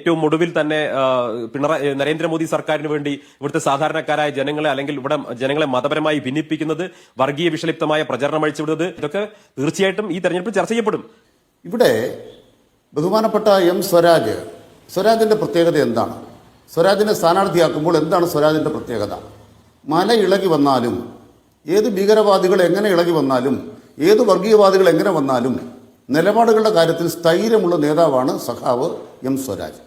ഏറ്റവും ഒടുവിൽ തന്നെ പിണറായി നരേന്ദ്രമോദി സർക്കാരിന് വേണ്ടി ഇവിടുത്തെ സാധാരണക്കാരായ ജനങ്ങളെ അല്ലെങ്കിൽ ഇവിടെ ജനങ്ങളെ മതപരമായി ഭിന്നിപ്പിക്കുന്നത് വർഗീയ വിഷലിപ്തമായ പ്രചരണം അഴിച്ചുവിടുന്നത് ഇതൊക്കെ തീർച്ചയായിട്ടും ഈ തെരഞ്ഞെടുപ്പിൽ ചർച്ച ചെയ്യപ്പെടും. ഇവിടെ ബഹുമാനപ്പെട്ട എം സ്വരാജ് സ്വരാജിന്റെ പ്രത്യേകത എന്താണ്? സ്വരാജിനെ സ്ഥാനാർത്ഥിയാക്കുമ്പോൾ എന്താണ് സ്വരാജിന്റെ പ്രത്യേകത? മല ഇളകി വന്നാലും ഏത് ഭീകരവാദികൾ എങ്ങനെ ഇളകി വന്നാലും ഏത് വർഗീയവാദികൾ എങ്ങനെ വന്നാലും നിലപാടുകളുടെ കാര്യത്തിൽ സ്ഥൈര്യമുള്ള നേതാവാണ് സഖാവ് എം സ്വരാജ്.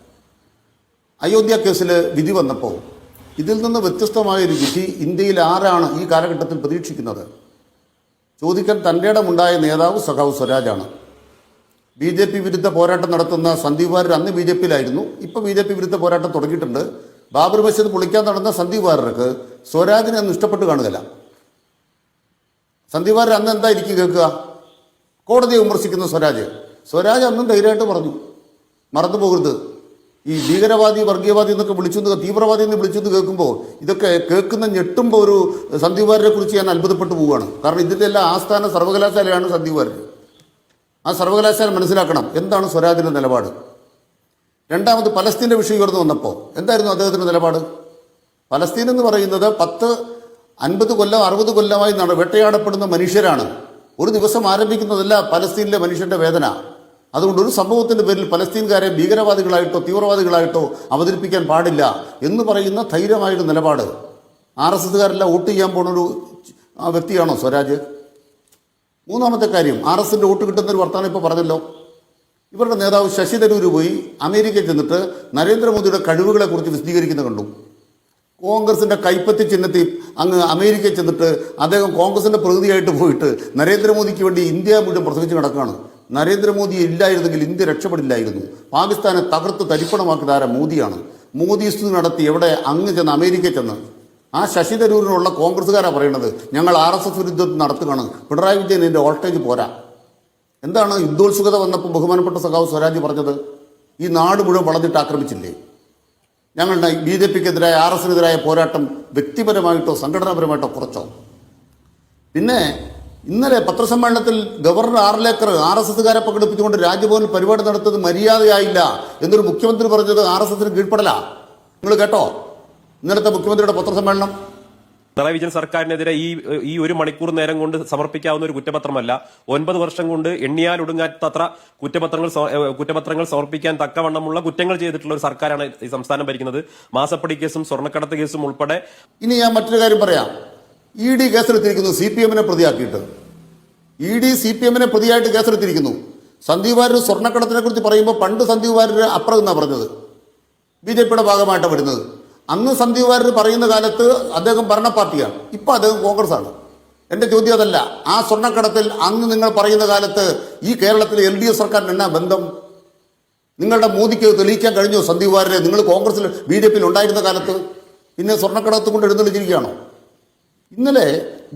അയോധ്യ കേസിൽ വിധി വന്നപ്പോൾ ഇതിൽ നിന്ന് വ്യത്യസ്തമായ ഒരു വിധി ഇന്ത്യയിൽ ആരാണ് ഈ കാലഘട്ടത്തിൽ പ്രതീക്ഷിക്കുന്നത്? ചോദിക്കാൻ തന്റെ ഇടമുണ്ടായ നേതാവ് സഖാവ് സ്വരാജാണ്. ബി ജെ പി വിരുദ്ധ പോരാട്ടം നടത്തുന്ന സന്ദീപ് വാര്യർ അന്ന് ബി ജെ പിയിലായിരുന്നു. ഇപ്പോൾ ബി ജെ പി വിരുദ്ധ പോരാട്ടം തുടങ്ങിയിട്ടുണ്ട്. ബാബർ മസ്ജിദ് പൊളിക്കാൻ നടന്ന സന്ദീപ് വാര്യർക്ക് സ്വരാജിനെ അന്ന് ഇഷ്ടപ്പെട്ട് കാണുകയില്ല. സന്ദീപ് വാര്യർ അന്ന് എന്തായിരിക്കും കേൾക്കുക? കോടതിയെ വിമർശിക്കുന്ന സ്വരാജ്. സ്വരാജ് അന്നും ധൈര്യമായിട്ട് പറഞ്ഞു. മറന്നു പോകരുത് ഈ ഭീകരവാദി വർഗീയവാദി എന്നൊക്കെ വിളിച്ചു തീവ്രവാദി എന്ന് വിളിച്ചു കേൾക്കുമ്പോൾ ഇതൊക്കെ കേൾക്കുന്ന ഞെട്ടുമ്പോൾ ഒരു സന്ദീപ് കുറിച്ച് ഞാൻ അത്ഭുതപ്പെട്ടു പോവുകയാണ്. കാരണം ഇതിന്റെ എല്ലാം ആസ്ഥാന സർവകലാശാലയാണ് സന്ദീപ് ആ സർവകലാശാല മനസ്സിലാക്കണം എന്താണ് സ്വരാജിന്റെ നിലപാട്. രണ്ടാമത് പലസ്തീന്റെ വിഷയം ഉയർന്നു വന്നപ്പോൾ എന്തായിരുന്നു അദ്ദേഹത്തിന്റെ നിലപാട്? പലസ്തീൻ എന്ന് പറയുന്നത് പത്ത് അൻപത് കൊല്ലം അറുപത് കൊല്ലമായി വേട്ടയാടപ്പെടുന്ന മനുഷ്യരാണ്. ഒരു ദിവസം ആരംഭിക്കുന്നതല്ല പലസ്തീനിലെ മനുഷ്യന്റെ വേദന. അതുകൊണ്ട് ഒരു സംഭവത്തിന്റെ പേരിൽ പലസ്തീൻകാരെ ഭീകരവാദികളായിട്ടോ തീവ്രവാദികളായിട്ടോ അവതരിപ്പിക്കാൻ പാടില്ല എന്ന് പറയുന്ന ധൈര്യമായൊരു നിലപാട്. ആർ എസ് എസ്സുകാരെല്ലാം വോട്ട് ചെയ്യാൻ പോണൊരു വ്യക്തിയാണോ സ്വരാജ്? മൂന്നാമത്തെ കാര്യം ആർ എസിന്റെ വോട്ട് കിട്ടുന്ന ഒരു വർത്തമാനം ഇപ്പോൾ പറഞ്ഞല്ലോ. ഇവരുടെ നേതാവ് ശശി തരൂർ പോയി അമേരിക്കയിൽ ചെന്നിട്ട് നരേന്ദ്രമോദിയുടെ കഴിവുകളെ കുറിച്ച് വിശദീകരിക്കുന്ന കണ്ടു. കോൺഗ്രസിന്റെ കൈപ്പത്തി ചിഹ്നത്തിൽ അങ്ങ് അമേരിക്കയിൽ ചെന്നിട്ട് അദ്ദേഹം കോൺഗ്രസിന്റെ പ്രതിനിധിയായിട്ട് പോയിട്ട് നരേന്ദ്രമോദിക്ക് വേണ്ടി ഇന്ത്യ മുഴുവൻ പ്രസംഗിച്ച് നടക്കുകയാണ്. നരേന്ദ്രമോദി ഇല്ലായിരുന്നെങ്കിൽ ഇന്ത്യ രക്ഷപ്പെടില്ലായിരുന്നു. പാകിസ്ഥാനെ തകർത്ത് തരിപ്പണമാക്കിയത് ആരാ? മോദിയാണ്. മോദി നടത്തി എവിടെ? അങ്ങ് ചെന്ന് അമേരിക്ക ചെന്ന്. ആ ശശി തരൂരിനുള്ള കോൺഗ്രസ്സുകാരാണ് പറയുന്നത് ഞങ്ങൾ ആർ എസ് എസ് വിരുദ്ധത്തിൽ നടത്തുകയാണ്. പിണറായി വിജയൻ എന്റെ വോൾട്ടേജ് പോരാ. എന്താണ് യുദ്ധോത്സുകത വന്നപ്പോൾ ബഹുമാനപ്പെട്ട സഖാവ് സ്വരാജ് പറഞ്ഞത്? ഈ നാട് മുഴുവൻ വളഞ്ഞിട്ട് ആക്രമിച്ചില്ലേ? ഞങ്ങളുടെ ബി ജെ പിക്കെതിരായ ആർ എസിനെതിരായ പോരാട്ടം വ്യക്തിപരമായിട്ടോ സംഘടനാപരമായിട്ടോ കുറച്ചോ? പിന്നെ ഇന്നലെ പത്രസമ്മേളനത്തിൽ ഗവർണർ ആറിലേക്കർ ആർ എസ് എസ്സുകാരെ പങ്കെടുപ്പിച്ചുകൊണ്ട് രാജ്ഭവനിൽ പരിപാടി നടത്തുന്നത് മര്യാദയായില്ല എന്നൊരു മുഖ്യമന്ത്രി പറഞ്ഞത് ആർ എസ് എസിന് കീഴ്പ്പെടല. നിങ്ങൾ കേട്ടോ? ഇന്നലത്തെ മുഖ്യമന്ത്രിയുടെ പത്രസമ്മേളനം. പിണറായി വിജയൻ സർക്കാരിനെതിരെ ഈ ഈ ഒരു മണിക്കൂർ നേരം കൊണ്ട് സമർപ്പിക്കാവുന്ന ഒരു കുറ്റപത്രമല്ല. ഒൻപത് വർഷം കൊണ്ട് എണ്ണിയാൽ ഒടുങ്ങാത്തത്ര കുറ്റപത്രങ്ങൾ കുറ്റപത്രങ്ങൾ സമർപ്പിക്കാൻ തക്കവണ്ണമുള്ള കുറ്റങ്ങൾ ചെയ്തിട്ടുള്ള ഒരു സർക്കാരാണ് ഈ സംസ്ഥാനം ഭരിക്കുന്നത്. മാസപ്പടി കേസും സ്വർണക്കടത്ത് കേസും ഉൾപ്പെടെ ഇനി ഞാൻ മറ്റൊരു കാര്യം പറയാം. ഇ ഡി കേസെടുത്തിരിക്കുന്നു സി പി എമ്മിനെ പ്രതിയാക്കിയിട്ട്. ഇ ഡി സി പി എമ്മിനെ പ്രതിയായിട്ട് കേസെടുത്തിരിക്കുന്നു. സന്ദീപ് വാര്യർ സ്വർണക്കടത്തിനെ കുറിച്ച് പറയുമ്പോൾ പണ്ട് സന്ദീപ് വാര്യർ അപ്പുറം എന്നാണ് പറഞ്ഞത്. ബി ജെ പിയുടെ ഭാഗമായിട്ടാണ് വരുന്നത്. അന്ന് സന്ദീപ് വാര്യർ പറയുന്ന കാലത്ത് അദ്ദേഹം ഭരണ പാർട്ടിയാണ്. ഇപ്പം അദ്ദേഹം കോൺഗ്രസ് ആണ് എന്റെ ചോദ്യം അതല്ല. ആ സ്വർണക്കടത്തിൽ അന്ന് നിങ്ങൾ പറയുന്ന കാലത്ത് ഈ കേരളത്തിലെ എൽ ഡി എഫ് സർക്കാരിന് എന്നാ ബന്ധം? നിങ്ങളുടെ മോദിക്ക് തെളിയിക്കാൻ കഴിഞ്ഞോ സന്ദീപ് വാര്യരെ? നിങ്ങൾ കോൺഗ്രസിൽ ബി ജെ പിയിൽ ഉണ്ടായിരുന്ന കാലത്ത്? പിന്നെ സ്വർണക്കടത്ത് കൊണ്ട് എഴുന്നള്ളിച്ചിരിക്കുകയാണോ? ഇന്നലെ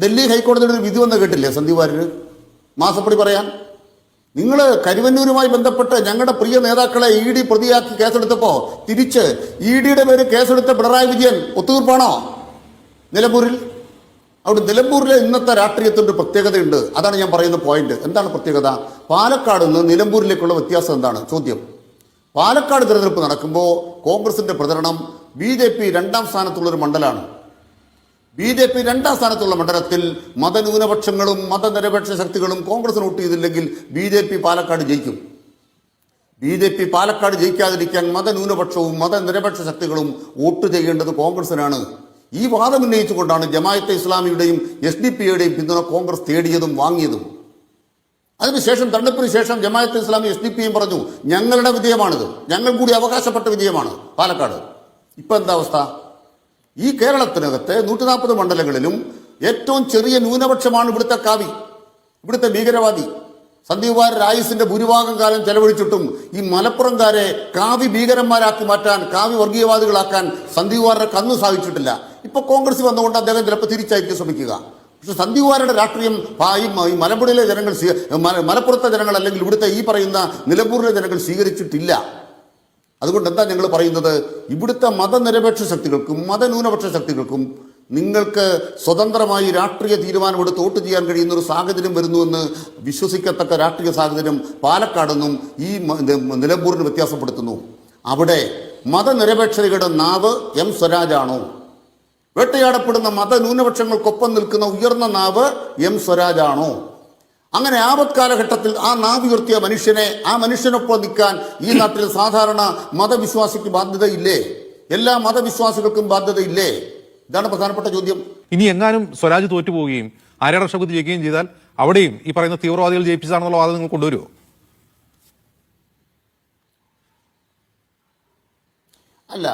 ഡൽഹി ഹൈക്കോടതിയുടെ ഒരു വിധി വന്ന കേട്ടില്ലേ സന്ദീപ് വാര്യർ? മാസപ്പടി പറയാൻ? നിങ്ങൾ കരുവന്നൂരുമായി ബന്ധപ്പെട്ട് ഞങ്ങളുടെ പ്രിയ നേതാക്കളെ ഇ ഡി പ്രതിയാക്കി കേസെടുത്തപ്പോൾ തിരിച്ച് ഇ ഡിയുടെ പേര് കേസെടുത്ത പിണറായി വിജയൻ ഒത്തുതീർപ്പാണോ നിലമ്പൂരിൽ? അവിടെ നിലമ്പൂരിലെ ഇന്നത്തെ രാഷ്ട്രീയത്തിന്റെ പ്രത്യേകതയുണ്ട്. അതാണ് ഞാൻ പറയുന്ന പോയിന്റ് എന്താണ് പ്രത്യേകത? പാലക്കാട് നിന്ന് നിലമ്പൂരിലേക്കുള്ള വ്യത്യാസം എന്താണ്? ചോദ്യം. പാലക്കാട് തിരഞ്ഞെടുപ്പ് നടക്കുമ്പോൾ കോൺഗ്രസിന്റെ പ്രചരണം ബി ജെ പി രണ്ടാം സ്ഥാനത്തുള്ളൊരു മണ്ഡലമാണ് ബി ജെ പി രണ്ടാം സ്ഥാനത്തുള്ള മണ്ഡലത്തിൽ മതന്യൂനപക്ഷങ്ങളും മതനിരപേക്ഷ ശക്തികളും കോൺഗ്രസ് വോട്ട് ചെയ്തില്ലെങ്കിൽ ബി ജെ പി പാലക്കാട് ജയിക്കും. ബി ജെ പി പാലക്കാട് ജയിക്കാതിരിക്കാൻ മതന്യൂനപക്ഷവും മതനിരപേക്ഷ ശക്തികളും വോട്ട് ചെയ്യേണ്ടത് കോൺഗ്രസിനാണ്. ഈ വാദം ഉന്നയിച്ചുകൊണ്ടാണ് ജമായത്തെ ഇസ്ലാമിയുടെയും എസ് ഡി പിയുടെയും പിന്തുണ കോൺഗ്രസ് തേടിയതും വാങ്ങിയതും. അതിനുശേഷം തെരഞ്ഞെടുപ്പിന് ശേഷം ജമായത്ത് ഇസ്ലാമി എസ് ഡി പിയും പറഞ്ഞു ഞങ്ങളുടെ വിജയമാണിത്. ഞങ്ങൾ കൂടി അവകാശപ്പെട്ട വിജയമാണ് പാലക്കാട്. ഇപ്പൊ എന്താ അവസ്ഥ? ഈ കേരളത്തിനകത്ത് നൂറ്റി നാൽപ്പത് മണ്ഡലങ്ങളിലും ഏറ്റവും ചെറിയ ന്യൂനപക്ഷമാണ് ഇവിടുത്തെ കാവി ഇവിടുത്തെ ഭീകരവാദി. സന്ദീപ് ആയുസിന്റെ ഭൂരിഭാഗം കാലം ചെലവഴിച്ചിട്ടും ഈ മലപ്പുറംകാരെ കാവി ഭീകരന്മാരാക്കി മാറ്റാൻ കാവി വർഗീയവാദികളാക്കാൻ സന്ദീപ് കന്നു സാധിച്ചിട്ടില്ല. ഇപ്പൊ കോൺഗ്രസ് വന്നുകൊണ്ട് അദ്ദേഹം ചിലപ്പോൾ തിരിച്ചായിരിക്കും ശ്രമിക്കുക. പക്ഷെ സന്ദീപ് വാര്യരുടെ രാഷ്ട്രീയം ഈ മലമ്പുഴയിലെ ജനങ്ങൾ മലപ്പുറത്തെ ജനങ്ങൾ അല്ലെങ്കിൽ ഇവിടുത്തെ ഈ പറയുന്ന നിലമ്പൂരിലെ ജനങ്ങൾ സ്വീകരിച്ചിട്ടില്ല. അതുകൊണ്ട് എന്താ ഞങ്ങൾ പറയുന്നത്? ഇവിടുത്തെ മതനിരപേക്ഷ ശക്തികൾക്കും മതന്യൂനപക്ഷ ശക്തികൾക്കും നിങ്ങൾക്ക് സ്വതന്ത്രമായി രാഷ്ട്രീയ തീരുമാനമെടുത്ത് വോട്ട് ചെയ്യാൻ കഴിയുന്ന ഒരു സാഹചര്യം വരുന്നുവെന്ന് വിശ്വസിക്കത്തക്ക രാഷ്ട്രീയ സാഹചര്യം പാലക്കാടെന്നും ഈ നിലമ്പൂരിന് വ്യത്യാസപ്പെടുത്തുന്നു. അവിടെ മതനിരപേക്ഷതയുടെ നാവ് എം സ്വരാജാണോ? വേട്ടയാടപ്പെടുന്ന മതന്യൂനപക്ഷങ്ങൾക്കൊപ്പം നിൽക്കുന്ന ഉയർന്ന നാവ് എം സ്വരാജാണോ? അങ്ങനെ ആപത് കാലഘട്ടത്തിൽ ആ നാവ് ഉയർത്തിയ മനുഷ്യനെ ആ മനുഷ്യനൊപ്പം നിൽക്കാൻ ഈ നാട്ടിൽ സാധാരണ മതവിശ്വാസിക്ക് ബാധ്യതയില്ലേ? എല്ലാ മതവിശ്വാസികൾക്കും ബാധ്യതയില്ലേ? ഇതാണ് പ്രധാനപ്പെട്ട ചോദ്യം. ഇനി എങ്ങാനും സ്വരാജ് തോറ്റുപോവുകയും ആര്യാട ഷൗക്കത്ത് ജയിക്കുകയും ചെയ്താൽ അവിടെയും ഈ പറയുന്ന തീവ്രവാദികൾ ജയിപ്പിച്ചതാണെന്നുള്ള വാദം നിങ്ങൾ കൊണ്ടുവരുമോ? അല്ല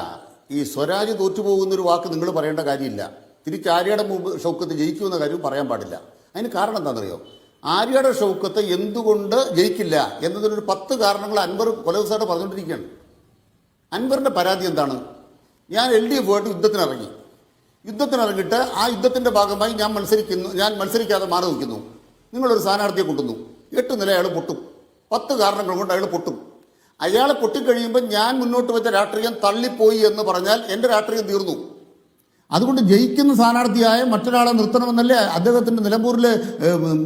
ഈ സ്വരാജ് തോറ്റുപോകുന്നൊരു വാക്ക് നിങ്ങൾ പറയേണ്ട കാര്യമില്ല. തിരിച്ച് ആര്യയുടെ മുമ്പ് ഷൗക്കത്ത് ജയിക്കുമെന്ന കാര്യം പറയാൻ പാടില്ല. അതിന് കാരണം എന്താണെന്നറിയോ? ആര്യയുടെ ഷൗക്കത്ത് എന്തുകൊണ്ട് ജയിക്കില്ല എന്നതിനൊരു പത്ത് കാരണങ്ങൾ അൻവർ കൊലവസായിട്ട് പറഞ്ഞുകൊണ്ടിരിക്കുകയാണ്. അൻവറിന്റെ പരാതി എന്താണ്? ഞാൻ എൽ ഡി എഫ് ആയിട്ട് യുദ്ധത്തിനിറങ്ങി. യുദ്ധത്തിനിറങ്ങിയിട്ട് ആ യുദ്ധത്തിന്റെ ഭാഗമായി ഞാൻ മത്സരിക്കുന്നു ഞാൻ മത്സരിക്കാതെ മാറി നിൽക്കുന്നു. നിങ്ങളൊരു സ്ഥാനാർത്ഥിയെ കൊട്ടുന്നു എട്ട് നില അയാൾ പൊട്ടും. പത്ത് കാരണങ്ങൾ കൊണ്ട് അയാൾ പൊട്ടും. അയാൾ പൊട്ടിക്കഴിയുമ്പോൾ ഞാൻ മുന്നോട്ട് വെച്ച രാഷ്ട്രീയം തള്ളിപ്പോയി എന്ന് പറഞ്ഞാൽ എന്റെ രാഷ്ട്രീയം തീർന്നു. അതുകൊണ്ട് ജയിക്കുന്ന സ്ഥാനാർത്ഥിയായ മറ്റൊരാളെ നിർത്തണമെന്നല്ലേ അദ്ദേഹത്തിന്റെ നിലമ്പൂരിൽ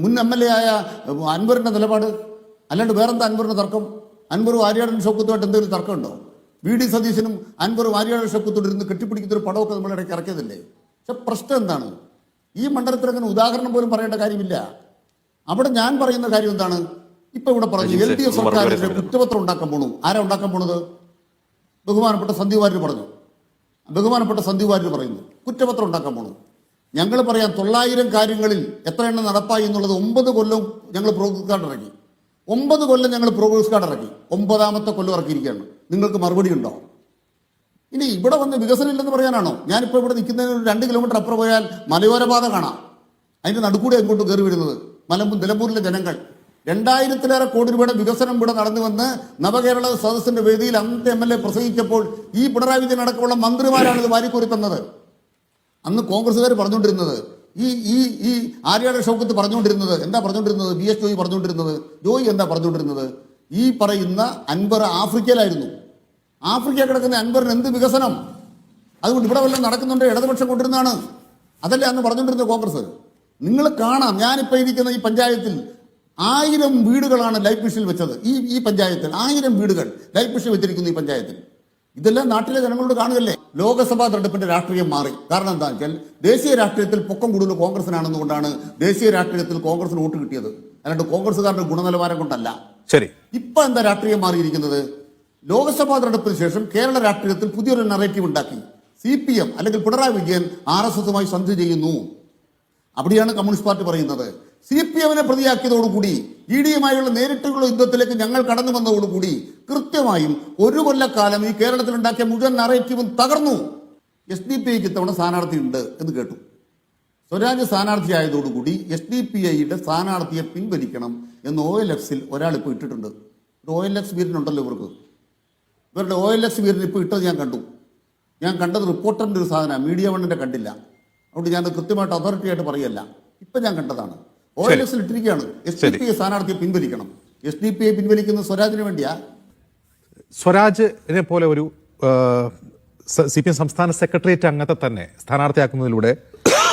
മുൻ എം എൽ എ ആയ അൻവറിന്റെ നിലപാട്? അല്ലാണ്ട് വേറെന്താ അൻവറിന്റെ തർക്കം? അൻവർ വാര്യാടൻ ഷോക്കത്തുമായിട്ട് എന്തെങ്കിലും തർക്കമുണ്ടോ? വി ഡി സതീശനും അൻവർ വാര്യാടൻ ഷൗക്കത്തോട് ഇരുന്ന് കെട്ടിപ്പിടിക്കുന്ന ഒരു പടമൊക്കെ നമ്മൾ ഇടയ്ക്ക് ഇറക്കിയതല്ലേ? പക്ഷെ പ്രശ്നം എന്താണ്? ഈ മണ്ഡലത്തിൽ അങ്ങനെ ഉദാഹരണം പോലും പറയേണ്ട കാര്യമില്ല. അവിടെ ഞാൻ പറയുന്ന കാര്യം എന്താണ്? ഇപ്പൊ ഇവിടെ പറഞ്ഞു എൽ ഡി എഫ് സർക്കാരിന്റെ കുറ്റപത്രം ഉണ്ടാക്കാൻ പോണു. ആരാ ഉണ്ടാക്കാൻ പോണത്? ബഹുമാനപ്പെട്ട സന്ദീപ് വാര്യർ പറഞ്ഞു. ബഹുമാനപ്പെട്ട സന്ദീപ് വാര്യർ പറയുന്നു കുറ്റപത്രം ഉണ്ടാക്കാൻ പോണു. ഞങ്ങൾ പറയാം തൊള്ളായിരം കാര്യങ്ങളിൽ എത്ര എണ്ണം നടപ്പായി എന്നുള്ളത് ഒമ്പത് കൊല്ലം ഞങ്ങൾ പ്രോഗ്രസ് കാർഡ് ഇറക്കി. ഒമ്പത് കൊല്ലം ഞങ്ങൾ പ്രോഗ്രസ് കാർഡ് ഇറക്കി. ഒമ്പതാമത്തെ കൊല്ലം ഇറക്കിയിരിക്കുകയാണ്. നിങ്ങൾക്ക് മറുപടി ഉണ്ടോ? ഇനി ഇവിടെ വന്ന് വികസനം ഇല്ലെന്ന് പറയാനാണോ? ഞാനിപ്പോൾ ഇവിടെ നിൽക്കുന്നതിന് രണ്ട് കിലോമീറ്റർ അപ്പുറം പോയാൽ മലയോരപാത കാണാം. അതിന്റെ നടുക്കൂടെ അങ്ങോട്ട് കയറി വരുന്നത്? മലമ്പും നിലമ്പൂരിലെ ജനങ്ങൾ. രണ്ടായിരത്തിലേറെ കോടി രൂപയുടെ വികസനം ഇവിടെ നടന്നു വന്ന് നവകേരള സദസ്സിന്റെ വേദിയിൽ അന്നത്തെ എം എൽ എ പ്രസംഗിച്ചപ്പോൾ ഈ പിണറായി വിജയൻ അടക്കമുള്ള മന്ത്രിമാരാണ് ഇത് വാരിക്കോരി തന്നത് അന്ന് കോൺഗ്രസ്സുകാർ പറഞ്ഞുകൊണ്ടിരുന്നത് ഈ ഈ ഈ ആര്യാട ഷൗക്കത്ത് പറഞ്ഞുകൊണ്ടിരുന്നത് എന്താ പറഞ്ഞുകൊണ്ടിരുന്നത്? ബി എസ് ജോയി പറഞ്ഞുകൊണ്ടിരുന്നത്. ജോയി എന്താ പറഞ്ഞുകൊണ്ടിരുന്നത്? ഈ പറയുന്ന അൻവർ ആഫ്രിക്കയിലായിരുന്നു. ആഫ്രിക്ക കിടക്കുന്ന അൻവറിന് എന്ത് വികസനം? അതുകൊണ്ട് ഇവിടെ വല്ലതും നടക്കുന്നുണ്ട്? ഇടതുപക്ഷം കൊണ്ടിരുന്നാണ് അതല്ലേ അന്ന് പറഞ്ഞുകൊണ്ടിരുന്നത് കോൺഗ്രസ്. നിങ്ങൾ കാണാം ഞാനിപ്പോൾ ഇരിക്കുന്ന ഈ പഞ്ചായത്തിൽ ആയിരം വീടുകളാണ് ലൈഫ് മിഷനിൽ വെച്ചത്. ഈ ഈ പഞ്ചായത്തിൽ ആയിരം വീടുകൾ ലൈഫ് മിഷൻ വെച്ചിരിക്കുന്നു ഈ പഞ്ചായത്തിൽ. ഇതെല്ലാം നാട്ടിലെ ജനങ്ങളോട് കാണുകയല്ലേ? ലോക്സഭാ തെരഞ്ഞെടുപ്പിന്റെ രാഷ്ട്രീയം മാറി. കാരണം എന്താണെന്ന് വെച്ചാൽ ദേശീയ രാഷ്ട്രീയത്തിൽ പൊക്കം കൂടുതൽ കോൺഗ്രസിനാണെന്നുകൊണ്ടാണ് ദേശീയ രാഷ്ട്രീയത്തിൽ കോൺഗ്രസിന് വോട്ട് കിട്ടിയത്. അല്ലാണ്ട് കോൺഗ്രസുകാരുടെ ഗുണനിലവാരം കൊണ്ടല്ല. ശരി. ഇപ്പൊ എന്താ രാഷ്ട്രീയം മാറിയിരിക്കുന്നത്? ലോക്സഭാ തെരഞ്ഞെടുപ്പിന് ശേഷം കേരള രാഷ്ട്രീയത്തിൽ പുതിയൊരു നറേറ്റീവ് ഉണ്ടാക്കി. സി പി എം അല്ലെങ്കിൽ പിണറായി വിജയൻ ആർ എസ് എസുമായി സന്ധി ചെയ്യുന്നു. അവിടെയാണ് കമ്മ്യൂണിസ്റ്റ് പാർട്ടി പറയുന്നത്. സി പി എമ്മിനെ പ്രതിയാക്കിയതോടുകൂടി ഇ ഡിയുമായുള്ള നേരിട്ടുള്ള യുദ്ധത്തിലേക്ക് ഞങ്ങൾ കടന്നു വന്നതോടുകൂടി കൃത്യമായും ഒരു കൊല്ലക്കാലം ഈ കേരളത്തിൽ ഉണ്ടാക്കിയ മുഴുവൻ നറേറ്റീവും തകർന്നു. എസ് ഡി പി ഐക്ക് ഇത്തവണ സ്ഥാനാർത്ഥി ഉണ്ട് എന്ന് കേട്ടു. സ്വരാജ് സ്ഥാനാർത്ഥിയായതോടുകൂടി എസ് ഡി പി ഐയുടെ സ്ഥാനാർത്ഥിയെ പിൻവലിക്കണം എന്ന് ഒ എൽ എക്സിൽ ഒരാൾ ഇപ്പോൾ ഇട്ടിട്ടുണ്ട്. ഒരു ഒ എൽ എക്സ് വീരനുണ്ടല്ലോ ഇവർക്ക്. ഇവരുടെ ഒ എൽ എക്സ് വീരൻ ഇപ്പോൾ ഇട്ടത് ഞാൻ കണ്ടു. ഞാൻ കണ്ടത് റിപ്പോർട്ടറിന്റെ ഒരു സാധനമാണ്. മീഡിയ വണ്ണിന്റെ കണ്ടില്ല. അതുകൊണ്ട് ഞാൻ കൃത്യമായിട്ട് അതോറിറ്റി ആയിട്ട് പറയല്ല. ഇപ്പം ഞാൻ കണ്ടതാണ്. ഒ എൽ എസ് ഇട്ടിരിക്കുകയാണ്. എസ് ഡി പി സ്ഥാനാർത്ഥിയെ പിൻവലിക്കണം. എസ് ഡി പി ഐ പിൻവലിക്കുന്ന സ്വരാജിന് വേണ്ടിയാ? സ്വരാജിനെ പോലെ ഒരു സി പി എം സംസ്ഥാന സെക്രട്ടേറിയറ്റ് അംഗത്തെ തന്നെ സ്ഥാനാർത്ഥിയാക്കുന്നതിലൂടെ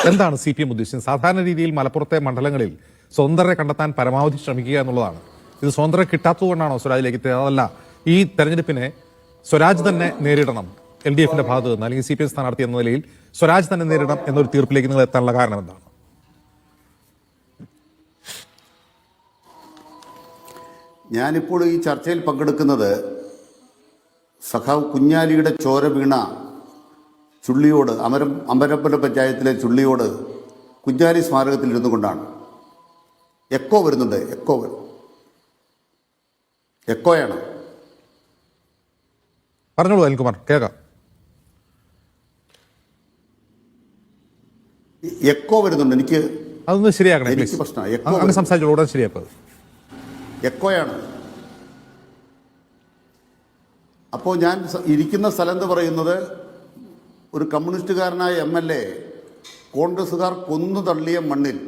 എന്താണ് സി പി എം ഉദ്ദേശിച്ചത്? സാധാരണ രീതിയിൽ മലപ്പുറത്തെ മണ്ഡലങ്ങളിൽ സ്വതന്ത്രരെ കണ്ടെത്താൻ പരമാവധി ശ്രമിക്കുക എന്നുള്ളതാണ്. ഇത് സ്വതന്ത്രം കിട്ടാത്തതുകൊണ്ടാണോ സ്വരാജിലേക്ക് എത്തിയത്? അതല്ല ഈ തെരഞ്ഞെടുപ്പിനെ സ്വരാജ് തന്നെ നേരിടണം എൽ ഡി എഫിന്റെ ഭാഗത്ത് നിന്ന് അല്ലെങ്കിൽ സി പി എം സ്ഥാനാർത്ഥി എന്ന നിലയിൽ സ്വരാജ് തന്നെ നേരിടണം എന്നൊരു തീർപ്പിലേക്ക് നിങ്ങൾ എത്താനുള്ള കാരണം എന്താണ്? ഞാനിപ്പോൾ ഈ ചർച്ചയിൽ പങ്കെടുക്കുന്നത് സഖാവ് കുഞ്ഞാലിയുടെ ചോര വീണ ചുള്ളിയോട് അമരം അമരപ്പുര പഞ്ചായത്തിലെ ചുള്ളിയോട് കുഞ്ഞാലി സ്മാരകത്തിൽ ഇരുന്നു കൊണ്ടാണ്. എക്കോ വരുന്നുണ്ട് എക്കോ വരും. എക്കോയാണ്. പറഞ്ഞോളൂ അനിൽകുമാർ കേൾക്കാം. എക്കോ വരുന്നുണ്ട് എനിക്ക് അതൊന്ന് ശരിയാക്കണം എനിക്ക് പ്രശ്നമാണ്. എക്കോ സംസാരിച്ചോളൂ ഉടൻ ശരിയാക്കുക എക്കോയാണ്. അപ്പോൾ ഞാൻ ഇരിക്കുന്ന സ്ഥലം എന്ന് പറയുന്നത് ഒരു കമ്മ്യൂണിസ്റ്റുകാരനായ എം എൽ എ കോൺഗ്രസ്സുകാർ കൊന്നു തള്ളിയ മണ്ണിൽ.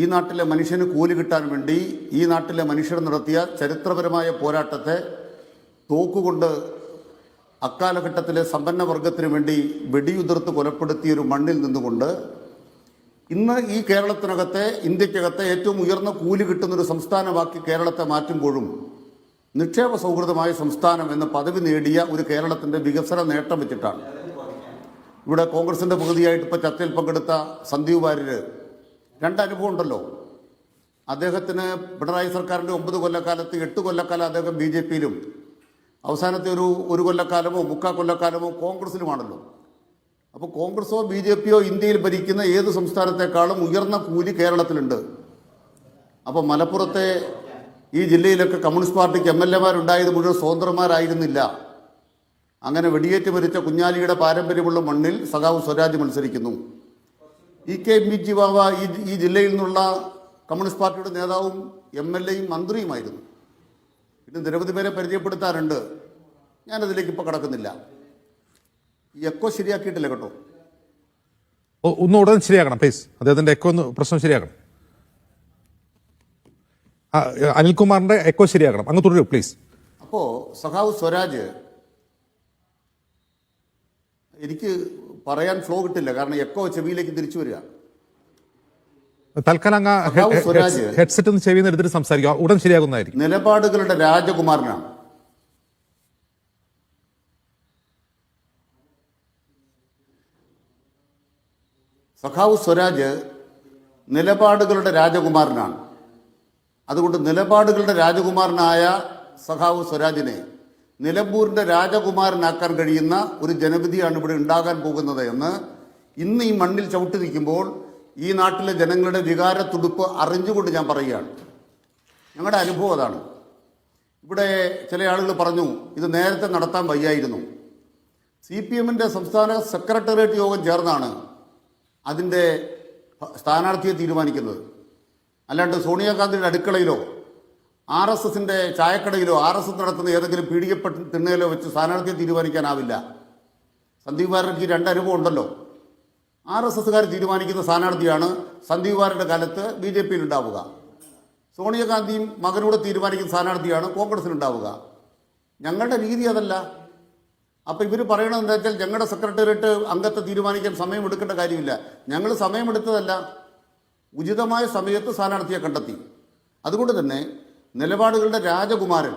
ഈ നാട്ടിലെ മനുഷ്യന് കൂലി കിട്ടാൻ വേണ്ടി ഈ നാട്ടിലെ മനുഷ്യർ നടത്തിയ ചരിത്രപരമായ പോരാട്ടത്തെ തോക്കുകൊണ്ട് അക്കാലഘട്ടത്തിലെ സമ്പന്ന വർഗത്തിന് വേണ്ടി വെടിയുതിർത്ത് കൊലപ്പെടുത്തിയൊരു മണ്ണിൽ നിന്നുകൊണ്ട് ഇന്ന് ഈ കേരളത്തിനകത്തെ ഇന്ത്യക്കകത്തെ ഏറ്റവും ഉയർന്ന കൂലി കിട്ടുന്ന ഒരു സംസ്ഥാനമാക്കി കേരളത്തെ മാറ്റുമ്പോഴും നിക്ഷേപ സൗഹൃദമായ സംസ്ഥാനം എന്ന പദവി നേടിയ ഒരു കേരളത്തിന്റെ വികസന നേട്ടം വെച്ചിട്ടാണ്. ഇവിടെ കോൺഗ്രസിന്റെ പകുതിയായിട്ട് ഇപ്പോൾ ചർച്ചയിൽ പങ്കെടുത്ത സന്ദീപ് വാര്യര് രണ്ടനുഭവം ഉണ്ടല്ലോ. അദ്ദേഹത്തിന് പിണറായി സർക്കാരിന്റെ ഒമ്പത് കൊല്ലക്കാലത്ത് എട്ട് കൊല്ലക്കാലം അദ്ദേഹം ബി ജെ പിയിലും അവസാനത്തെ ഒരു ഒരു കൊല്ലക്കാലമോ മുക്കാൽ കൊല്ലക്കാലമോ കോൺഗ്രസിലുമാണല്ലോ. അപ്പോൾ കോൺഗ്രസോ ബി ജെ പിയോ ഇന്ത്യയിൽ ഭരിക്കുന്ന ഏത് സംസ്ഥാനത്തെക്കാളും ഉയർന്ന കൂലി കേരളത്തിലുണ്ട്. അപ്പോൾ മലപ്പുറത്തെ ഈ ജില്ലയിലൊക്കെ കമ്മ്യൂണിസ്റ്റ് പാർട്ടിക്ക് എം എൽ എമാരുണ്ടായത് മുഴുവൻ സ്വതന്ത്രമാരായിരുന്നില്ല അങ്ങനെ വെടിയേറ്റ് മരിച്ച കുഞ്ഞാലിയുടെ പാരമ്പര്യമുള്ള മണ്ണിൽ സഖാവ് സ്വരാജ് മത്സരിക്കുന്നു. ഇ കെ എം ബാബ ഈ ഈ ജില്ലയിൽ നിന്നുള്ള കമ്മ്യൂണിസ്റ്റ് പാർട്ടിയുടെ നേതാവും എം എൽ എയും മന്ത്രിയുമായിരുന്നു. പിന്നെ നിരവധി പേരെ പരിചയപ്പെടുത്താറുണ്ട്. ഞാനതിലേക്ക് ഇപ്പോൾ കടക്കുന്നില്ല. ഈ എക്കോ ശരിയാക്കിയിട്ടില്ല കേട്ടോ. ഒന്ന് ഉടൻ ശരിയാക്കണം പ്ലീസ് അദ്ദേഹത്തിന്റെ എക്കോ ഒന്ന് പ്രശ്നം ശരിയാക്കണം. അനിൽകുമാറിന്റെ എക്കോ ശരിയാക്കണം. അങ്ങ് തുടരൂ പ്ലീസ് അപ്പോ സഖാവ് സ്വരാജ് എനിക്ക് പറയാൻ ഫ്ലോ കിട്ടില്ല. കാരണം എക്കോ ചെവിയിലേക്ക് തിരിച്ചു വരിക. തൽക്കാലം അങ്ങ് ഹെഡ്സെറ്റ് ഒന്ന് ചെവിന്ന് എടുത്തിട്ട് സംസാരിക്കുക. ഉടൻ ശരിയാകുന്നതായിരിക്കും. നിലപാടുകളുടെ രാജകുമാരനാണ്. സഖാവ് സ്വരാജ് നിലപാടുകളുടെ രാജകുമാരനാണ്. അതുകൊണ്ട് നിലപാടുകളുടെ രാജകുമാരനായ സഖാവ് സ്വരാജിനെ നിലമ്പൂരിന്റെ രാജകുമാരനാക്കാൻ കഴിയുന്ന ഒരു ജനവിധിയാണ് ഇവിടെ ഉണ്ടാകാൻ പോകുന്നത് എന്ന് ഇന്ന് ഈ മണ്ണിൽ ചവിട്ടി നിൽക്കുമ്പോൾ ഈ നാട്ടിലെ ജനങ്ങളുടെ വികാര തുടുപ്പ് അറിഞ്ഞുകൊണ്ട് ഞാൻ പറയുകയാണ്. ഞങ്ങളുടെ അനുഭവം അതാണ്. ഇവിടെ ചില ആളുകൾ പറഞ്ഞു ഇത് നേരത്തെ നടത്താൻ വയ്യായിരുന്നു. സി പി എമ്മിന്റെ സംസ്ഥാന സെക്രട്ടേറിയറ്റ് യോഗം ചേർന്നാണ് അതിന്റെ സ്ഥാനാർത്ഥിയെ തീരുമാനിക്കുന്നത്. അല്ലാണ്ട് സോണിയാഗാന്ധിയുടെ അടുക്കളയിലോ ആർ എസ് എസിന്റെ ചായക്കടയിലോ ആർ എസ് എസ് നടത്തുന്ന ഏതെങ്കിലും പീഡികപ്പെട്ട് തിണ്ണയിലോ വെച്ച് സ്ഥാനാർത്ഥിയെ തീരുമാനിക്കാനാവില്ല. സന്ദീപ് വാര്യർക്ക് രണ്ട് അനുഭവം ഉണ്ടല്ലോ. ആർ എസ് എസ്സുകാർ തീരുമാനിക്കുന്ന സ്ഥാനാർത്ഥിയാണ് സന്ദീപ് വാര്യരുടെ കാലത്ത് ബി ജെ പിയിൽ ഉണ്ടാവുക സോണിയാഗാന്ധിയും മകനോട് തീരുമാനിക്കുന്ന സ്ഥാനാർത്ഥിയാണ് കോൺഗ്രസിൽ ഉണ്ടാവുക ഞങ്ങളുടെ രീതി അതല്ല. അപ്പം ഇവർ പറയണത് എന്താ വെച്ചാൽ ഞങ്ങളുടെ സെക്രട്ടേറിയറ്റ് അംഗത്തെ തീരുമാനിക്കാൻ സമയമെടുക്കേണ്ട കാര്യമില്ല. ഞങ്ങൾ സമയമെടുത്തതല്ല ഉചിതമായ സമയത്ത് സ്ഥാനാർത്ഥിയെ കണ്ടെത്തി. അതുകൊണ്ട് തന്നെ നിലപാടുകളുടെ രാജകുമാരൻ